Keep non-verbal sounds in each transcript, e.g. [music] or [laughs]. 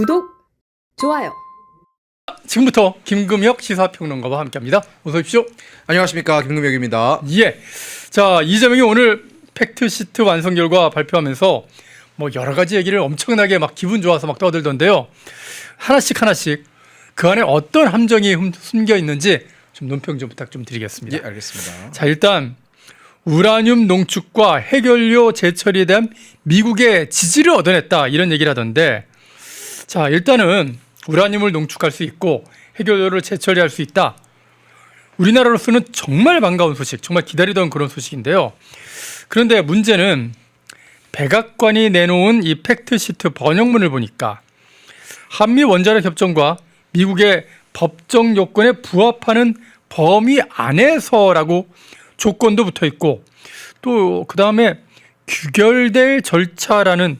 구독, 좋아요. 지금부터 김금혁 시사평론가와 함께합니다. 어서 오십시오. 안녕하십니까 김금혁입니다. 예. 자 이재명이 오늘 팩트 시트 완성 결과 발표하면서 뭐 여러 가지 얘기를 엄청나게 막 기분 좋아서 막 떠들던데요. 하나씩 하나씩 그 안에 어떤 함정이 흠- 숨겨 있는지 좀 논평 좀 부탁 좀 드리겠습니다. 예 알겠습니다. 자 일단 우라늄 농축과 해결료 제철에 대한 미국의 지지를 얻어냈다 이런 얘기를 하던데 자 일단은 우라늄을 농축할 수 있고 해결료를 제철할 수 있다. 우리나라로서는 정말 반가운 소식, 정말 기다리던 그런 소식인데요. 그런데 문제는 백악관이 내놓은 이 팩트 시트 번역문을 보니까 한미 원자력 협정과 미국의 법정 요건에 부합하는 범위 안에서라고 조건도 붙어 있고 또 그 다음에 규결될 절차라는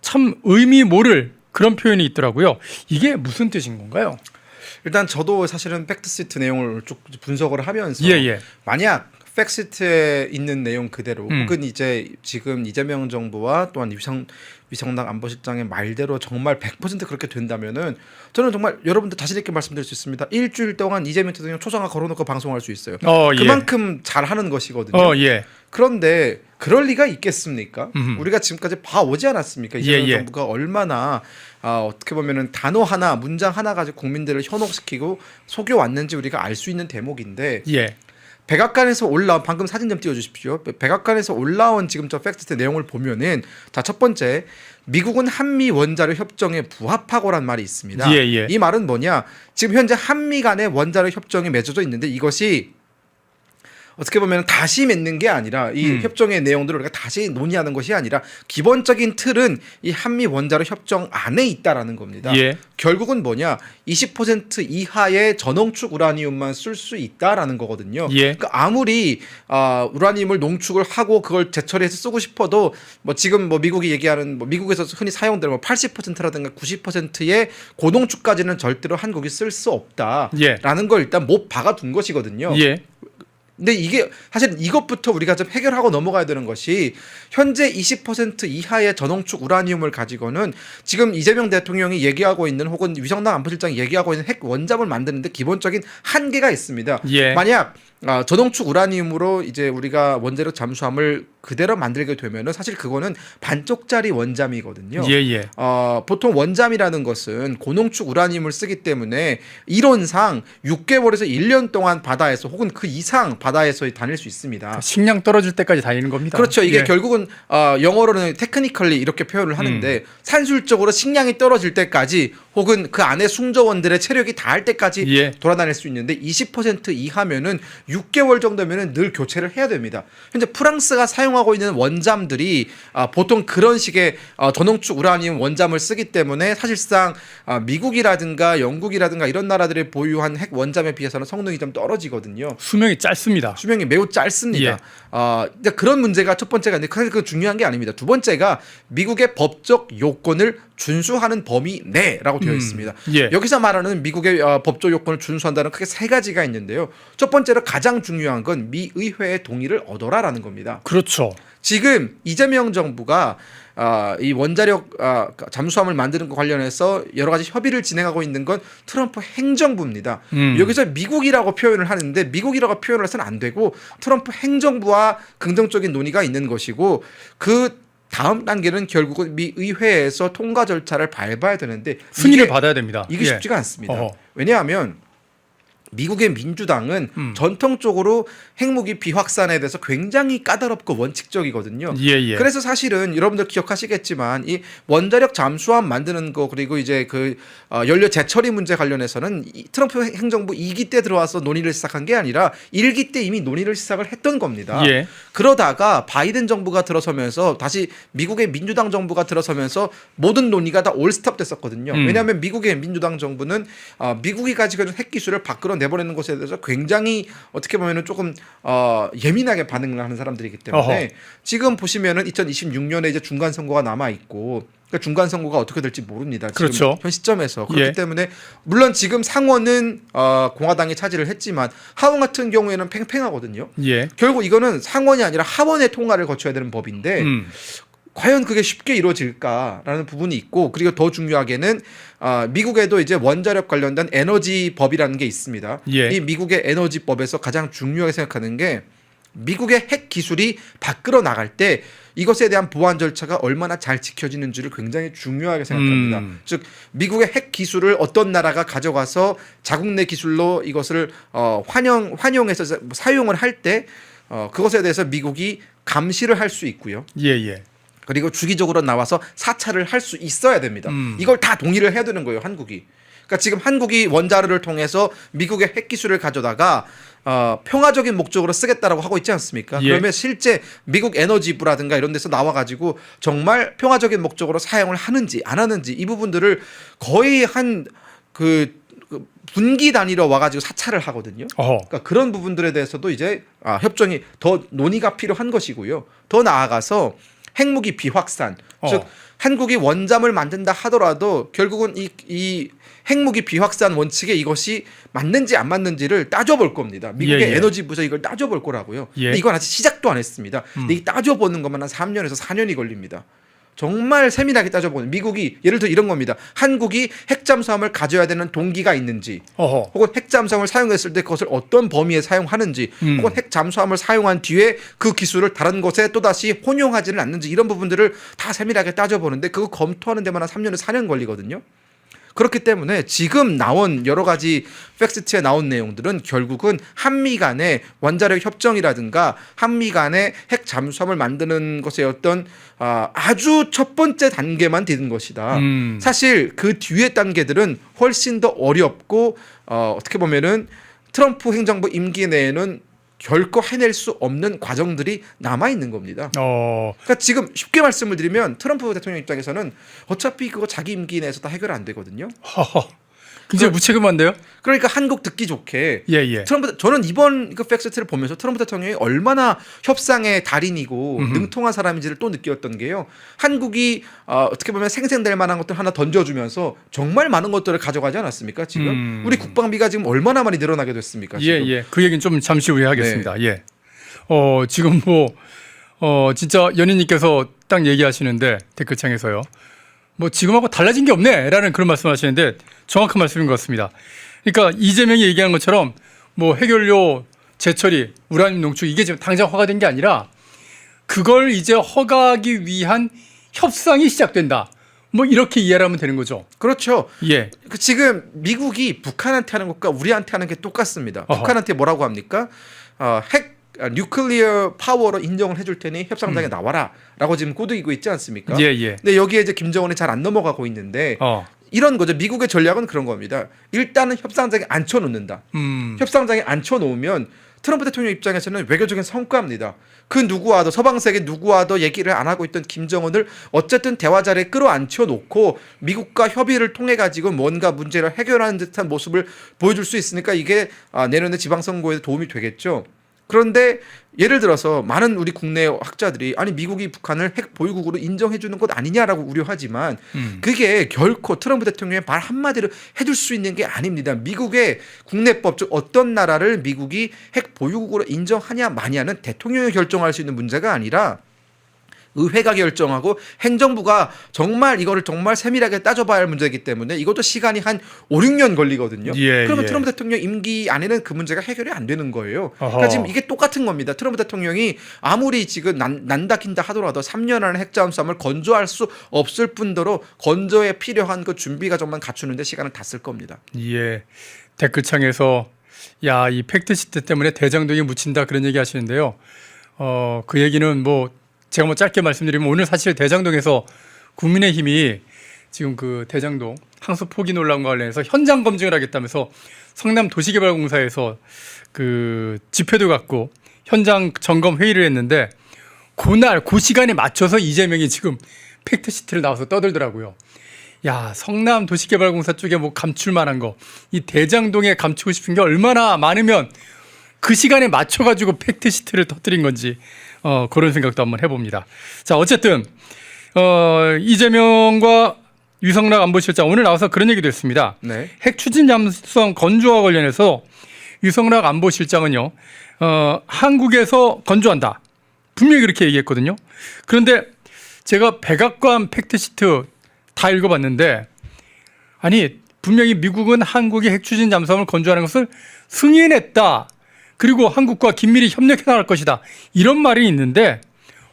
참 의미 모를 그런 표현이 있더라고요. 이게 무슨 뜻인 건가요? 일단 저도 사실은 팩트시트 내용을 쭉 분석을 하면서 예, 예. 만약 팩트시트에 있는 내용 그대로 음. 혹은 이제 지금 이재명 정부와 또한 위성 위성당 안보실장의 말대로 정말 100% 그렇게 된다면은 저는 정말 여러분들 자신 있게 말씀드릴 수 있습니다. 일주일 동안 이재명 대통령 초상화 걸어놓고 방송할 수 있어요. 어, 예. 그만큼 잘하는 것이거든요. 어, 예. 그런데 그럴 리가 있겠습니까? 음흠. 우리가 지금까지 봐오지 않았습니까? 이재명 예, 예. 정부가 얼마나 아, 어떻게 보면은 단어 하나, 문장 하나 가지고 국민들을 현혹시키고 속여 왔는지 우리가 알 수 있는 대목인데 예. 백악관에서 올라온 방금 사진 좀 띄워주십시오. 백악관에서 올라온 지금 저 팩트 내용을 보면은 자 첫 번째 미국은 한미 원자력 협정에 부합하고란 말이 있습니다. 예, 예. 이 말은 뭐냐? 지금 현재 한미 간의 원자력 협정이 맺어져 있는데 이것이 어떻게 보면 다시 맺는 게 아니라 이 음. 협정의 내용들을 우리가 다시 논의하는 것이 아니라 기본적인 틀은 이 한미 원자력 협정 안에 있다라는 겁니다. 예. 결국은 뭐냐? 20% 이하의 전홍축 우라늄만 쓸 수 있다라는 거거든요. 예. 그러니까 아무리 아, 우라늄을 농축을 하고 그걸 제철해서 쓰고 싶어도 뭐 지금 뭐 미국이 얘기하는 뭐 미국에서 흔히 사용되는 뭐 80%라든가 90%의 고농축까지는 절대로 한국이 쓸 수 없다라는 예. 걸 일단 못 박아둔 것이거든요. 예. 근데 이게 사실 이것부터 우리가 좀 해결하고 넘어가야 되는 것이 현재 20% 이하의 전홍축 우라늄을 가지고는 지금 이재명 대통령이 얘기하고 있는 혹은 위성당 안보실장이 얘기하고 있는 핵 원잠을 만드는데 기본적인 한계가 있습니다. 예. 만약 아, 전홍축 우라늄으로 이제 우리가 원자력 잠수함을 그대로 만들게 되면은 사실 그거는 반쪽짜리 원잠이거든요. 예, 예. 어, 보통 원잠이라는 것은 고농축 우라늄을 쓰기 때문에 이론상 6개월에서 1년 동안 바다에서 혹은 그 이상 바다에서 다닐 수 있습니다. 식량 떨어질 때까지 다니는 겁니다. 그렇죠. 이게 예. 결국은 어, 영어로는 테크니컬리 이렇게 표현을 하는데 음. 산술적으로 식량이 떨어질 때까지 혹은 그 안에 숭저원들의 체력이 닿을 때까지 예. 돌아다닐 수 있는데 20% 이하면은 6개월 정도면은 늘 교체를 해야 됩니다. 현재 프랑스가 사용하고 있는 원잠들이 아, 보통 그런 식의 어, 전홍축 우라늄 원잠을 쓰기 때문에 사실상 아, 미국이라든가 영국이라든가 이런 나라들이 보유한 핵 원잠에 비해서는 성능이 좀 떨어지거든요. 수명이 짧습니다. 수명이 매우 짧습니다. 예. 아, 그런 문제가 첫 번째가 있는데 사실 그 중요한 게 아닙니다. 두 번째가 미국의 법적 요건을 준수하는 범위 내라고 되어 음, 있습니다. 예. 여기서 말하는 미국의 어, 법적 요건을 준수한다는 크게 세 가지가 있는데요. 첫 번째로 가장 중요한 건 미 의회의 동의를 얻어라라는 겁니다. 그렇죠. 지금 이재명 정부가 아, 이 원자력 아, 잠수함을 만드는 것 관련해서 여러 가지 협의를 진행하고 있는 건 트럼프 행정부입니다. 음. 여기서 미국이라고 표현을 하는데 미국이라고 표현을 해서는 안 되고 트럼프 행정부와 긍정적인 논의가 있는 것이고 그 다음 단계는 결국은 미 의회에서 통과 절차를 밟아야 되는데 승인을 이게- 받아야 됩니다. 이게 예. 쉽지가 않습니다. 어허. 왜냐하면 미국의 민주당은 음. 전통적으로 핵무기 비확산에 대해서 굉장히 까다롭고 원칙적이거든요. 예, 예. 그래서 사실은 여러분들 기억하시겠지만 이 원자력 잠수함 만드는 거 그리고 이제 그 어, 연료 재처리 문제 관련해서는 이 트럼프 행정부 2기 때 들어와서 논의를 시작한 게 아니라 1기 때 이미 논의를 시작을 했던 겁니다. 예. 그러다가 바이든 정부가 들어서면서 다시 미국의 민주당 정부가 들어서면서 모든 논의가 다 올스톱 됐었거든요. 음. 왜냐하면 미국의 민주당 정부는 어, 미국이 가지고 있는 핵 기술을 밖으로 내 보내는 것에 대해서 굉장히 어떻게 보면은 조금 어, 예민하게 반응을 하는 사람들이기 때문에 어허. 지금 보시면은 2026년에 이제 중간 선거가 남아 있고 그러니까 중간 선거가 어떻게 될지 모릅니다. 지금 그렇죠. 현 시점에서 그렇기 예. 때문에 물론 지금 상원은 어, 공화당이 차지를 했지만 하원 같은 경우에는 팽팽하거든요. 예. 결국 이거는 상원이 아니라 하원의 통과를 거쳐야 되는 법인데 음. 과연 그게 쉽게 이루어질까라는 부분이 있고 그리고 더 중요하게는 아, 미국에도 이제 원자력 관련된 에너지 법이라는 게 있습니다. 예. 이 미국의 에너지 법에서 가장 중요하게 생각하는 게 미국의 핵 기술이 밖으로 나갈 때 이것에 대한 보안 절차가 얼마나 잘 지켜지는지를 굉장히 중요하게 생각합니다. 음. 즉 미국의 핵 기술을 어떤 나라가 가져가서 자국 내 기술로 이것을 어, 환영 환영해서 사- 사용을 할 때 어, 그것에 대해서 미국이 감시를 할 수 있고요. 예, 예. 그리고 주기적으로 나와서 사찰을 할 수 있어야 됩니다. 음. 이걸 다 동의를 해야 되는 거예요, 한국이. 그러니까 지금 한국이 원자로를 통해서 미국의 핵 기술을 가져다가 어, 평화적인 목적으로 쓰겠다라고 하고 있지 않습니까? 예. 그러면 실제 미국 에너지부라든가 이런 데서 나와가지고 정말 평화적인 목적으로 사용을 하는지 안 하는지 이 부분들을 거의 한그 그 분기 단위로 와가지고 사찰을 하거든요. 어허. 그러니까 그런 부분들에 대해서도 이제 아, 협정이 더 논의가 필요한 것이고요. 더 나아가서 핵무기 비확산, 어. 즉 한국이 원잠을 만든다 하더라도 결국은 이, 이 핵무기 비확산 원칙에 이것이 맞는지 안 맞는지를 따져볼 겁니다. 미국의 예, 예. 에너지부에서 이걸 따져볼 거라고요. 예. 근데 이건 아직 시작도 안 했습니다. 음. 근데 이 따져보는 것만 한 3년에서 4년이 걸립니다. 정말 세밀하게 따져보는 미국이 예를 들어 이런 겁니다. 한국이 핵잠수함을 가져야 되는 동기가 있는지 어허. 혹은 핵잠수함을 사용했을 때 그것을 어떤 범위에 사용하는지 음. 혹은 핵잠수함을 사용한 뒤에 그 기술을 다른 곳에 또 다시 혼용하지는 않는지 이런 부분들을 다 세밀하게 따져보는데 그거 검토하는 데만 한 3년에서 4년 걸리거든요. 그렇기 때문에 지금 나온 여러 가지 팩스트에 나온 내용들은 결국은 한미 간의 원자력 협정이라든가 한미 간의 핵 잠수함을 만드는 것의 어떤 아, 아주 첫 번째 단계만 되는 것이다. 음. 사실 그 뒤의 단계들은 훨씬 더 어렵고 어, 어떻게 보면은 트럼프 행정부 임기 내에는 결코 해낼 수 없는 과정들이 남아 있는 겁니다. 어. 그러니까 지금 쉽게 말씀을 드리면 트럼프 대통령 입장에서는 어차피 그거 자기 임기 내에서 다 해결 안 되거든요. 허허. 굉장히 무책임한데요? 그러니까 한국 듣기 좋게 예, 예. 트럼프 저는 이번 그 팩스트를 보면서 트럼프 대통령이 얼마나 협상의 달인이고 음흠. 능통한 사람인지를 또 느꼈던 게요. 한국이 어, 어떻게 보면 생생될 만한 것들 하나 던져주면서 정말 많은 것들을 가져가지 않았습니까? 지금 음. 우리 국방비가 지금 얼마나 많이 늘어나게 됐습니까? 예, 지금? 예. 그 얘기는 좀 잠시 후에 하겠습니다. 예. 어, 지금 뭐, 어, 진짜 연인님께서 딱 얘기하시는데, 댓글창에서요. 뭐, 지금하고 달라진 게 없네. 라는 그런 말씀 하시는데, 정확한 말씀인 것 같습니다. 그러니까 이재명이 얘기한 것처럼, 뭐, 해결료 재처리, 우라늄 농축, 이게 지금 당장 허가된 게 아니라, 그걸 이제 허가하기 위한 협상이 시작된다. 뭐, 이렇게 이해를 하면 되는 거죠. 그렇죠. 예. 그 지금 미국이 북한한테 하는 것과 우리한테 하는 게 똑같습니다. 어허. 북한한테 뭐라고 합니까? 어, 핵 아, 뉴클리어 파워로 인정을 해줄 테니 협상장에 나와라라고 지금 꼬드기고 있지 않습니까? 음. 예, 예. 근데 여기에 이제 김정은이 잘 안 넘어가고 있는데 어. 이런 거죠. 미국의 전략은 그런 겁니다. 일단은 협상장에 앉혀놓는다. 음. 협상장에 앉혀놓으면 트럼프 대통령 입장에서는 외교적인 성과입니다. 그 누구와도 서방 세계 누구와도 얘기를 안 하고 있던 김정은을 어쨌든 대화 자리에 끌어앉혀 놓고 미국과 협의를 통해 가지고 뭔가 문제를 해결하는 듯한 모습을 보여줄 수 있으니까 이게 아, 내년에 지방선거에 도움이 되겠죠. 그런데 예를 들어서 많은 우리 국내 학자들이 아니 미국이 북한을 핵 보유국으로 인정해 주는 것 아니냐라고 우려하지만 음. 그게 결코 트럼프 대통령의 말 한마디로 해줄 수 있는 게 아닙니다. 미국의 국내법 즉 어떤 나라를 미국이 핵 보유국으로 인정하냐 마냐는 대통령이 결정할 수 있는 문제가 아니라 의회가 결정하고 행정부가 정말 이거를 정말 세밀하게 따져봐야 할 문제이기 때문에 이것도 시간이 한 5, 6년 걸리거든요. 예, 그러면 예. 트럼프 대통령 임기 안에는 그 문제가 해결이 안 되는 거예요. 어허. 그러니까 지금 이게 똑같은 겁니다. 트럼프 대통령이 아무리 지금 난, 난다 긴다 하더라도 3년 안에 핵잠수함을 건조할 수 없을 뿐더러 건조에 필요한 그 준비가 정말 갖추는데 시간을 다 쓸 겁니다. 예. 댓글창에서 야, 이 팩트시트 때문에 대장동이 묻힌다 그런 얘기 하시는데요. 어, 그 얘기는 뭐 제가 뭐 짧게 말씀드리면 오늘 사실 대장동에서 국민의힘이 지금 그 대장동 항수 포기 논란과 관련해서 현장 검증을 하겠다면서 성남 도시개발공사에서 그 집회도 갖고 현장 점검 회의를 했는데 그날 그 시간에 맞춰서 이재명이 지금 팩트 시트를 나와서 떠들더라고요. 야, 성남 도시개발공사 쪽에 뭐 감출 만한 거, 이 대장동에 감추고 싶은 게 얼마나 많으면 그 시간에 맞춰가지고 팩트 시트를 터뜨린 건지, 어, 그런 생각도 한번 해봅니다. 자, 어쨌든, 어, 이재명과 유성락 안보실장 오늘 나와서 그런 얘기도 했습니다. 네. 핵 추진 잠수함 건조와 관련해서 유성락 안보실장은요, 어, 한국에서 건조한다. 분명히 그렇게 얘기했거든요. 그런데 제가 백악관 팩트시트 다 읽어봤는데 아니 분명히 미국은 한국의 핵추진 잠수함을 건조하는 것을 승인했다. 그리고 한국과 긴밀히 협력해 나갈 것이다. 이런 말이 있는데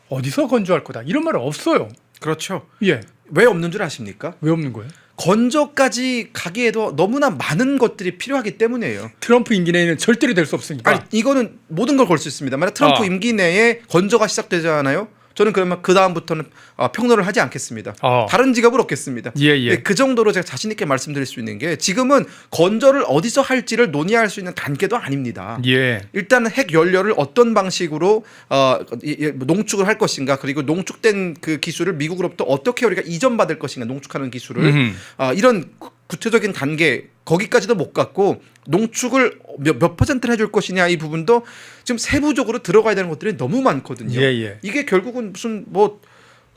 어디서 건조할 거다. 이런 말은 없어요. 그렇죠. 예. 왜 없는 줄 아십니까? 왜 없는 거예요? 건조까지 가기에도 너무나 많은 것들이 필요하기 때문이에요. 트럼프 임기 내에는 절대로 될 수 없으니까. 아니 이거는 모든 걸 걸 수 있습니다. 만약 트럼프 아. 임기 내에 건조가 시작되잖아요. 저는 그러면 그 다음부터는 어, 평론을 하지 않겠습니다. 아. 다른 직업을 얻겠습니다. 예, 예. 네, 그 정도로 제가 자신 있게 말씀드릴 수 있는 게 지금은 건조를 어디서 할지를 논의할 수 있는 단계도 아닙니다. 예. 일단 핵 연료를 어떤 방식으로 어, 이- 이- 농축을 할 것인가 그리고 농축된 그 기술을 미국으로부터 어떻게 우리가 이전받을 것인가 농축하는 기술을. 어, 이런 구- 구체적인 단계 거기까지도 못 갔고 농축을 몇, 몇 퍼센트를 해줄 것이냐 이 부분도 지금 세부적으로 들어가야 되는 것들이 너무 많거든요. 예, 예. 이게 결국은 무슨 뭐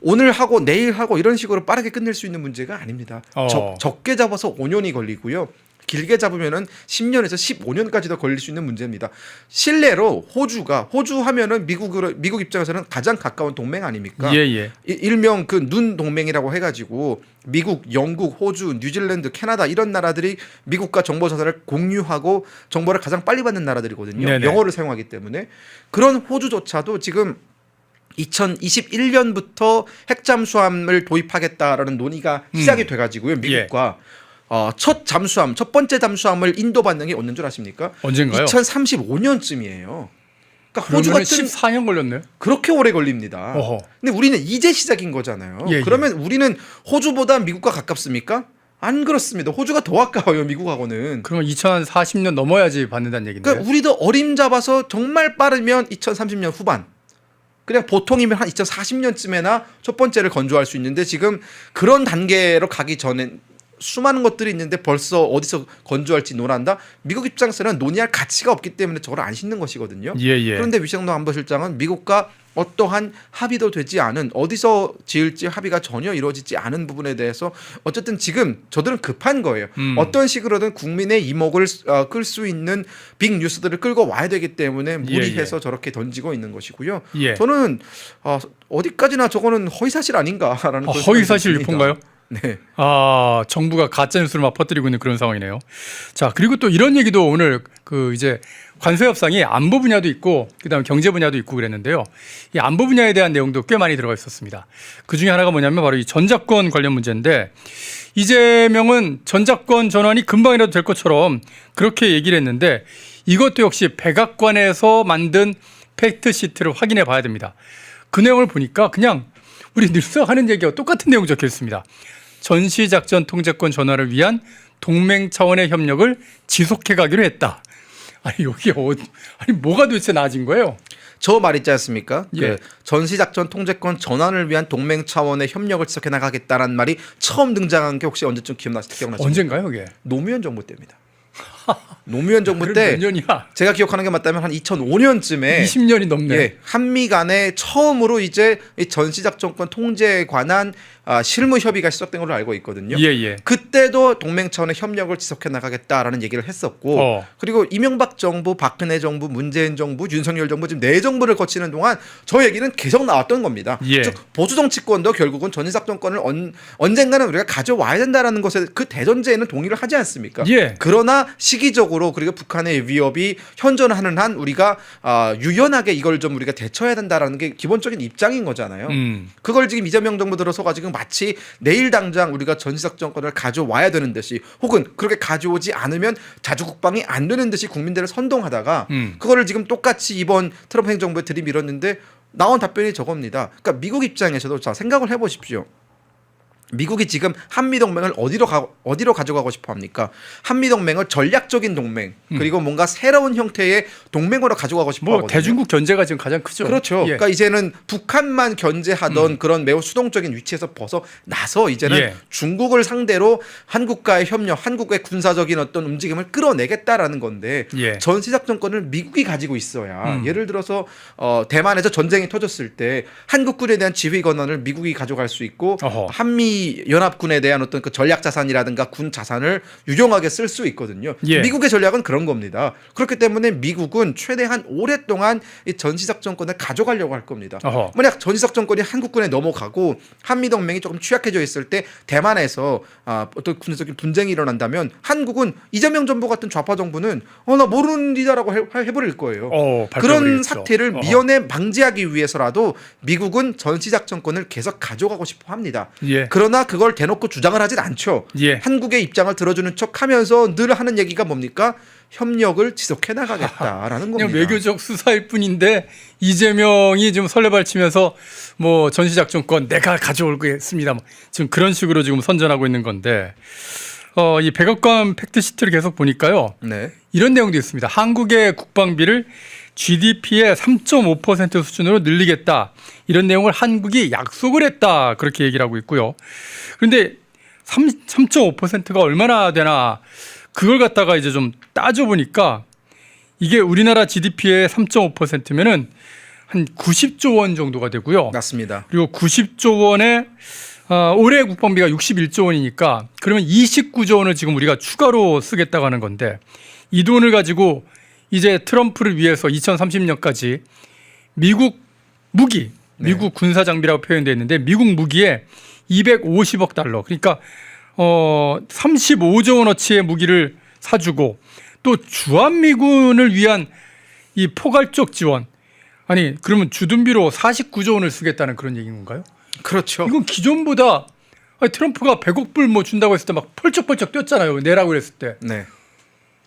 오늘 하고 내일 하고 이런 식으로 빠르게 끝낼 수 있는 문제가 아닙니다. 어. 적, 적게 잡아서 5년이 걸리고요. 길게 잡으면은 10년에서 15년까지도 걸릴 수 있는 문제입니다. 실례로 호주가 호주 하면은 미국으로 미국 입장에서는 가장 가까운 동맹 아닙니까? 예, 예. 이- 일명 그 눈 동맹이라고 해 가지고 미국, 영국, 호주, 뉴질랜드, 캐나다 이런 나라들이 미국과 정보 자산을 공유하고 정보를 가장 빨리 받는 나라들이거든요. 네네. 영어를 사용하기 때문에 그런 호주조차도 지금 2021년부터 핵잠수함을 도입하겠다라는 논의가 음. 시작이 돼가지고요. 미국과 어, 첫 잠수함, 첫 번째 잠수함을 인도 받는 게 언제인 줄 아십니까? 언젠가요? 2035년쯤이에요. 그러니까 호주 같은 14년 걸렸네. 그렇게 오래 걸립니다. 어허. 근데 우리는 이제 시작인 거잖아요. 예, 예. 그러면 우리는 호주보다 미국과 가깝습니까? 안 그렇습니다. 호주가 더 가까워요, 미국하고는. 그러면 2040년 넘어야지 받는다는 얘긴데. 그러니까 우리도 어림 잡아서 정말 빠르면 2030년 후반. 그냥 보통이면 한 2040년쯤에나 첫 번째를 건조할 수 있는데 지금 그런 단계로 가기 전에 수많은 것들이 있는데 벌써 어디서 건조할지 논한다. 미국 입장에서는 논의할 가치가 없기 때문에 저걸 안 싣는 것이거든요. 예, 예. 그런데 위성도 안보실장은 미국과 어떠한 합의도 되지 않은 어디서 지을지 합의가 전혀 이루어지지 않은 부분에 대해서 어쨌든 지금 저들은 급한 거예요. 음. 어떤 식으로든 국민의 이목을 어, 끌수 있는 빅 뉴스들을 끌고 와야 되기 때문에 무리해서 저렇게 던지고 있는 것이고요. 예. 저는 어, 어디까지나 저거는 허위사실 아닌가라는 아, 그런 허위사실. 유포인가요? 네. 아, 정부가 가짜 뉴스를 막 퍼뜨리고 있는 그런 상황이네요. 자, 그리고 또 이런 얘기도 오늘 그 이제 관세 협상이 안보 분야도 있고 그다음에 경제 분야도 있고 그랬는데요. 이 안보 분야에 대한 내용도 꽤 많이 들어가 있었습니다. 그 중에 하나가 뭐냐면 바로 이 전자권 관련 문제인데 이재명은 전자권 전환이 금방이라도 될 것처럼 그렇게 얘기를 했는데 이것도 역시 백악관에서 만든 팩트 시트를 확인해 봐야 됩니다. 그 내용을 보니까 그냥 우리 늘상 하는 얘기와 똑같은 내용 적혀 있습니다. 전시작전 통제권 전환을 위한 동맹 차원의 협력을 지속해 가기로 했다. 아니 여기 어, 아니 뭐가 도대체 나아진 거예요? 저 말 있지 않습니까? 예. 그 전시작전 통제권 전환을 위한 동맹 차원의 협력을 지속해 나가겠다라는 말이 처음 등장한 게 혹시 언제쯤 기억나시 기억나십니까? 언젠가요, 이게? 노무현 정부 때입니다. [laughs] 노무현 정부 그럼 때? 제가 기억하는 게 맞다면 한 2005년쯤에 20년이 넘네. 예, 한미 간에 처음으로 이제 이 전시작전권 통제에 관한 아, 실무 협의가 시작된 걸로 알고 있거든요. 예, 예. 그때도 동맹 차원의 협력을 지속해 나가겠다라는 얘기를 했었고 어. 그리고 이명박 정부, 박근혜 정부, 문재인 정부, 윤석열 정부 지금 네 정부를 거치는 동안 저 얘기는 계속 나왔던 겁니다. 예. 즉 보수 정치권도 결국은 전시작전권을 언, 언젠가는 우리가 가져와야 된다라는 것에 그 대전제에는 동의를 하지 않습니까? 예. 그러나 시 기적으로 그리고 북한의 위협이 현존하는 한 우리가 아, 유연하게 이걸 좀 우리가 대처해야 된다라는 게 기본적인 입장인 거잖아요. 음. 그걸 지금 이재명 정부 들어서가 지금 마치 내일 당장 우리가 전시작전권을 가져와야 되는 듯이 혹은 그렇게 가져오지 않으면 자주국방이 안 되는 듯이 국민들을 선동하다가 음. 그거를 지금 똑같이 이번 트럼프 행정부에 들이밀었는데 나온 답변이 저겁니다. 그러니까 미국 입장에서도 자 생각을 해보십시오. 미국이 지금 한미 동맹을 어디로 가 어디로 가져가고 싶어 합니까? 한미 동맹을 전략적인 동맹 그리고 뭔가 새로운 형태의 동맹으로 가져가고 싶어 음. 뭐 하거든요. 대중국 견제가 지금 가장 크죠. 그렇죠. 예. 음. 그러니까 이제는 북한만 견제하던 그런 매우 수동적인 위치에서 벗어나서 이제는 예. 중국을 상대로 한국과의 협력, 한국의 군사적인 어떤 움직임을 끌어내겠다라는 건데 예. 전 시작전권을 미국이 가지고 있어야 음. 예를 들어서 어, 대만에서 전쟁이 터졌을 때 한국군에 대한 지휘 권한을 미국이 가져갈 수 있고 어허. 한미 이 연합군에 대한 어떤 그 전략 자산이라든가 군 자산을 유용하게 쓸 수 있거든요. 예. 미국의 전략은 그런 겁니다. 그렇기 때문에 미국은 최대한 오랫동안 이 전시작전권을 가져가려고 할 겁니다. 어허. 만약 전시작전권이 한국군에 넘어가고 한미 동맹이 조금 취약해져 있을 때 대만에서 아, 어떤 군사적인 분쟁이 일어난다면 한국은 이재명 정부 같은 좌파 정부는 어 나 모르는 일이다라고 해, 해버릴 거예요. 어, 그런. 사태를. 미연에 방지하기 위해서라도 미국은 전시작전권을 계속 가져가고 싶어 합니다. 예. 그 러나 그걸 대놓고 주장을 하진 않죠. 예. 한국의 입장을 들어주는 척하면서 늘 하는 얘기가 뭡니까? 협력을 지속해 나가겠다라는 그냥 겁니다. 외교적 수사일 뿐인데 이재명이 지금 설레발치면서 뭐 전시작전권 내가 가져올겠습니다. 뭐 지금 그런 식으로 지금 선전하고 있는 건데 어, 이 백악관 팩트 시트를 계속 보니까요. 네. 이런 내용도 있습니다. 한국의 국방비를 GDP의 3.5% 수준으로 늘리겠다. 이런 내용을 한국이 약속을 했다. 그렇게 얘기를 하고 있고요. 그런데 3, 3.5%가 얼마나 되나 그걸 갖다가 이제 좀 따져보니까 이게 우리나라 GDP의 3.5%면은 한 90조 원 정도가 되고요. 맞습니다. 그리고 90조 원에 어, 올해 국방비가 61조 원이니까 그러면 29조 원을 지금 우리가 추가로 쓰겠다고 하는 건데 이 돈을 가지고 이제 트럼프를 위해서 2030년까지 미국 무기, 네. 미국 군사 장비라고 표현되어 있는데 미국 무기에 250억 달러 그러니까 어 35조 원어치의 무기를 사주고 또 주한미군을 위한 이 포괄적 지원 아니 그러면 주둔비로 49조 원을 쓰겠다는 그런 얘기인 건가요? 그렇죠. 이건 기존보다 아니, 트럼프가 100억 불 뭐 준다고 했을 때 막 펄쩍펄쩍 뛰었잖아요. 내라고 그랬을 때. 네.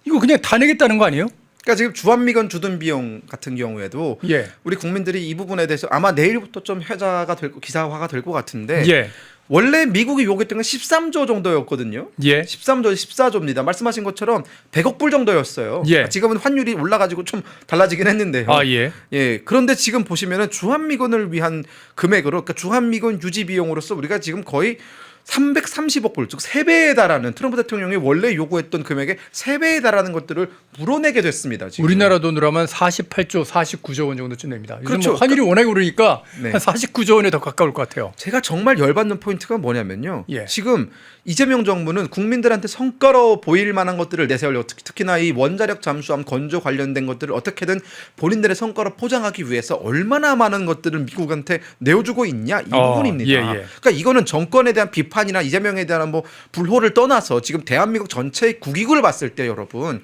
이거 그냥 다 내겠다는 거 아니에요? 그러니까 지금 주한미군 주둔 비용 같은 경우에도 예. 우리 국민들이 이 부분에 대해서 아마 내일부터 좀 회자가 될 거- 기사화가 될 것 같은데 예. 원래 미국이 요구했던 건 13조 정도였거든요. 예. 13조, 14조입니다. 말씀하신 것처럼 100억 불 정도였어요. 예. 아, 지금은 환율이 올라가지고 좀 달라지긴 했는데요. 아, 예. 예. 그런데 지금 보시면은 주한미군을 위한 금액으로 그러니까 주한미군 유지 비용으로서 우리가 지금 거의 330억 불, 즉 3배에 달하는 트럼프 대통령이 원래 요구했던 금액의 3배에 달하는 것들을 물어내게 됐습니다. 지금. 우리나라 돈으로 하면 48조, 49조 원 정도쯤 됩니다. 그렇죠. 뭐 환율이 워낙에 오르니까 네. 한 49조 원에 더 가까울 것 같아요. 제가 정말 열받는 포인트가 뭐냐면요. 예. 지금 이재명 정부는 국민들한테 성과로 보일 만한 것들을 내세우려고 특- 특히나 이 원자력 잠수함 건조 관련된 것들을 어떻게든 본인들의 성과로 포장하기 위해서 얼마나 많은 것들을 미국한테 내어주고 있냐 이 어, 부분입니다. 예, 예. 그러니까 이거는 정권에 대한 비판 이나 이재명에 대한 뭐 불호를 떠나서 지금 대한민국 전체의 국익을 봤을 때 여러분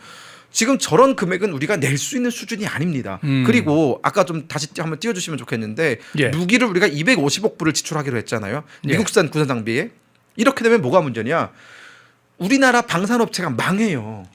지금 저런 금액은 우리가 낼 수 있는 수준이 아닙니다. 음. 그리고 아까 좀 다시 한번 띄워주시면 좋겠는데 예. 무기를 우리가 250억 불을 지출하기로 했잖아요. 예. 미국산 군사 장비에 이렇게 되면 뭐가 문제냐? 우리나라 방산업체가 망해요.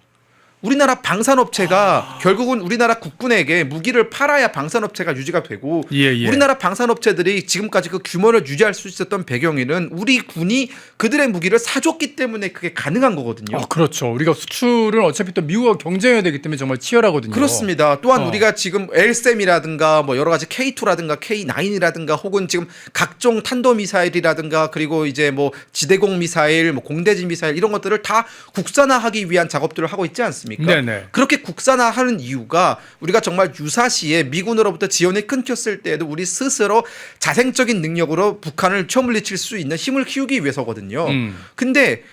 우리나라 방산업체가 아. 결국은 우리나라 국군에게 무기를 팔아야 방산업체가 유지가 되고 예, 예. 우리나라 방산업체들이 지금까지 그 규모를 유지할 수 있었던 배경에는 우리 군이 그들의 무기를 사줬기 때문에 그게 가능한 거거든요. 아, 그렇죠. 우리가 수출은 어차피 또 미국과 경쟁해야 되기 때문에 정말 치열하거든요. 그렇습니다. 또한 어. 우리가 지금 LSM이라든가 뭐 여러 가지 K2라든가 K9이라든가 혹은 지금 각종 탄도 미사일이라든가 그리고 이제 뭐 지대공 미사일, 뭐 공대지 미사일 이런 것들을 다 국산화하기 위한 작업들을 하고 있지 않습니까? 네네. 그렇게 국산화하는 이유가 우리가 정말 유사시에 미군으로부터 지원이 끊겼을 때에도 우리 스스로 자생적인 능력으로 북한을 쳐물리칠 수 있는 힘을 키우기 위해서거든요. 음. 근데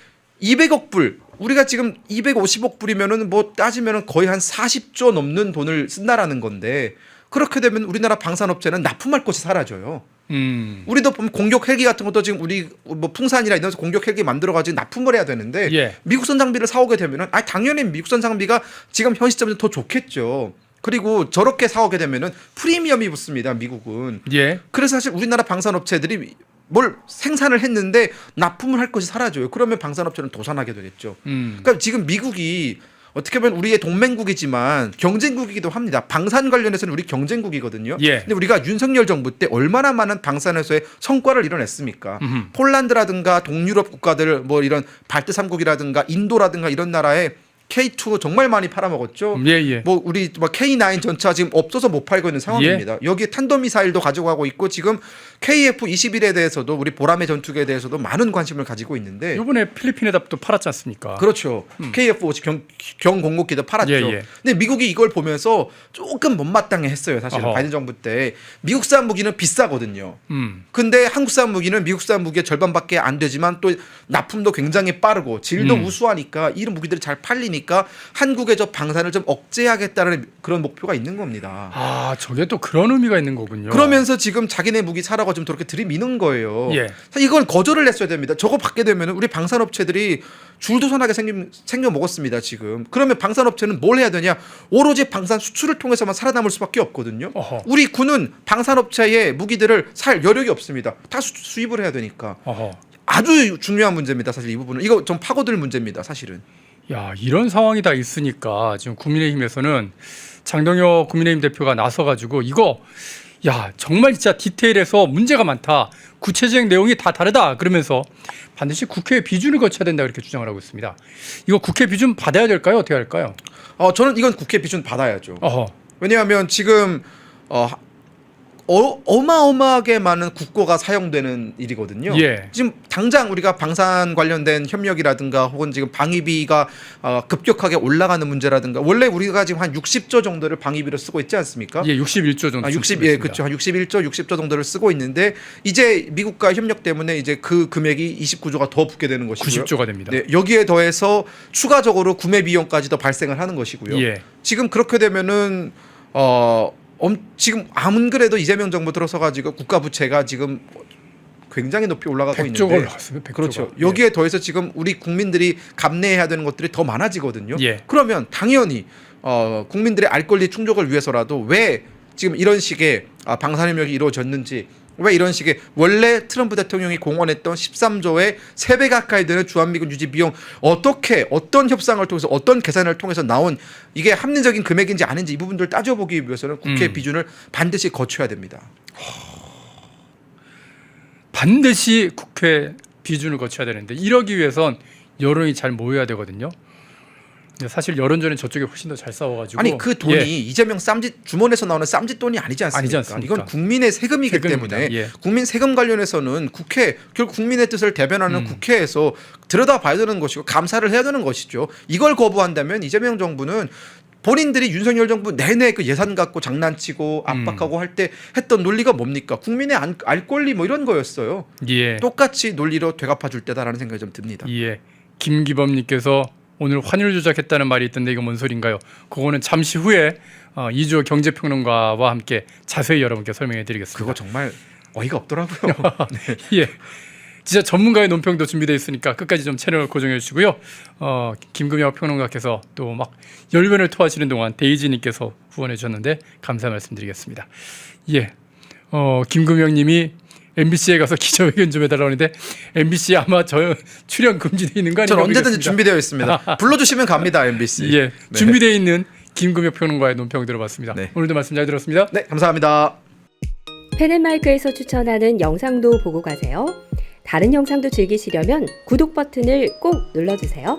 200억 불 우리가 지금 250억 불이면은 뭐 따지면은 거의 한 40조 넘는 돈을 쓴다라는 건데 그렇게 되면 우리나라 방산업체는 납품할 곳이 사라져요. 음. 우리도 보면 공격 헬기 같은 것도 지금 우리 뭐 풍산이나 이런 데서 공격 헬기 만들어 가지고 납품을 해야 되는데 예. 미국산 장비를 사오게 되면은 아 당연히 미국산 장비가 지금 현 시점에서 더 좋겠죠. 그리고 저렇게 사오게 되면은 프리미엄이 붙습니다. 미국은. 예. 그래서 사실 우리나라 방산업체들이 뭘 생산을 했는데 납품을 할 것이 사라져요. 그러면 방산업체는 도산하게 되겠죠. 음. 그러니까 지금 미국이 어떻게 보면 우리의 동맹국이지만 경쟁국이기도 합니다. 방산 관련해서는 우리 경쟁국이거든요. 예. 근데 우리가 윤석열 정부 때 얼마나 많은 방산에서의 성과를 이뤄냈습니까? 음흠. 폴란드라든가 동유럽 국가들 뭐 이런 발트 삼국이라든가 인도라든가 이런 나라에 K2 정말 많이 팔아먹었죠. 예, 예. 뭐 우리 뭐 K9 전차 지금 없어서 못 팔고 있는 상황입니다. 여기에 탄도 미사일도 가지고 가고 있고 지금 KF-21에 대해서도 우리 보람의 전투기에 대해서도 많은 관심을 가지고 있는데 이번에 필리핀에다 또 팔았지 않습니까? 그렇죠. KF-50 경, 경공급기도 팔았죠. 예, 예. 근데 미국이 이걸 보면서 조금 못마땅해 했어요. 사실 어허. 바이든 정부 때 미국산 무기는 비싸거든요. 음. 근데 한국산 무기는 미국산 무기의 절반밖에 안 되지만 또 납품도 굉장히 빠르고 질도 음. 우수하니까 이런 무기들이 잘 팔리니 까 한국의 저 방산을 좀 억제하겠다는 그런 목표가 있는 겁니다. 아, 저게 또 그런 의미가 있는 거군요. 그러면서 지금 자기네 무기 사라고 좀 저렇게 들이미는 거예요. 예. 이걸 거절을 했어야 됩니다. 저거 받게 되면 우리 방산업체들이 줄도선하게 생겨, 생겨 먹었습니다. 지금 그러면 방산업체는 뭘 해야 되냐? 오로지 방산 수출을 통해서만 살아남을 수밖에 없거든요. 어허. 우리 군은 방산업체의 무기들을 살 여력이 없습니다. 다 수, 수입을 해야 되니까 어허. 아주 중요한 문제입니다. 사실 이 부분은 이거 좀 파고들 문제입니다. 사실은. 야, 이런 상황이 다 있으니까 지금 국민의힘에서는 장동혁 국민의힘 대표가 나서 가지고 이거 야, 정말 진짜 디테일해서 문제가 많다. 구체적 내용이 다 다르다. 그러면서 반드시 국회 비준을 거쳐야 된다 이렇게 주장을 하고 있습니다. 이거 국회 비준 받아야 될까요? 어떻게 할까요? 어 저는 이건 국회 비준 받아야죠. 어허. 왜냐하면 지금 어, 어 어마어마하게 많은 국고가 사용되는 일이거든요. 예. 지금 당장 우리가 방산 관련된 협력이라든가 혹은 지금 방위비가 어, 급격하게 올라가는 문제라든가 원래 우리가 지금 한 60조 정도를 방위비로 쓰고 있지 않습니까? 예, 61조 정도. 아, 60, 예, 그렇죠. 한 61조, 60조 정도를 쓰고 있는데 이제 미국과 협력 때문에 이제 그 금액이 29조가 더 붙게 되는 것이고요. 90조가 됩니다. 네, 여기에 더해서 추가적으로 구매 비용까지도 발생을 하는 것이고요. 예. 지금 그렇게 되면은 어 엄, 지금 아무리 그래도 이재명 정부 들어서 가지고 국가 부채가 지금 굉장히 높이 올라가고 100조가 있는데 올라갔습니다. 100조가. 그렇죠. 예. 여기에 더해서 지금 우리 국민들이 감내해야 되는 것들이 더 많아지거든요. 예. 그러면 당연히 어, 국민들의 알 권리 충족을 위해서라도 왜 지금 이런 식의 아, 방산협력이 이루어졌는지 왜 이런 식의 원래 트럼프 대통령이 공언했던 13조의 3배 가까이 되는 주한미군 유지 비용 어떻게 어떤 협상을 통해서 어떤 계산을 통해서 나온 이게 합리적인 금액인지 아닌지 이 부분들을 따져보기 위해서는 국회 음. 비준을 반드시 거쳐야 됩니다. 반드시 국회 비준을 거쳐야 되는데 이러기 위해선 여론이 잘 모여야 되거든요. 사실 여론전은 저쪽에 훨씬 더 잘 싸워가지고 아니 그 돈이 예, 이재명 쌈짓 주머니에서 나오는 쌈짓 돈이 아니지 않습니까? 아니지 않습니까? 이건 국민의 세금이기 세금입니다. 때문에 예. 국민 세금 관련해서는 국회 결국 국민의 뜻을 대변하는 음. 국회에서 들여다봐야 되는 것이고 감사를 해야 되는 것이죠. 이걸 거부한다면 이재명 정부는 본인들이 윤석열 정부 내내 그 예산 갖고 장난치고 음. 압박하고 할때 했던 논리가 뭡니까? 국민의 안- 알 권리 뭐 이런 거였어요. 예, 똑같이 논리로 되갚아 줄 때다라는 생각이 좀 듭니다. 예. 김기범님께서 오늘 환율 조작했다는 말이 있던데 이거 뭔 소린가요? 그거는 잠시 후에 어, 이주호 경제평론가와 함께 자세히 여러분께 설명해 드리겠습니다. 그거 정말 어이가 없더라고요. [laughs] 예. 진짜 전문가의 논평도 준비되어 있으니까 끝까지 좀 채널 고정해 주시고요. 어, 김금혁 평론가께서 또 막 열변을 토하시는 동안 데이지님께서 후원해 주셨는데 감사 말씀드리겠습니다. 예. 어, 김금혁님이 MBC에 가서 [laughs] 기자회견 좀 해달라고 하는데 MBC 아마 저 출연 금지되어 있는 거 아닌가 전 언제든지. 준비되어 있습니다. [laughs] 불러주시면 갑니다, MBC. 예, 네. 준비되어 있는 김금혁 평론가의 논평 들어봤습니다. 네. 오늘도 말씀 잘 들었습니다. 네, 감사합니다. 펜앤마이크에서 추천하는 영상도 보고 가세요. 다른 영상도 즐기시려면 구독 버튼을 꼭 눌러주세요.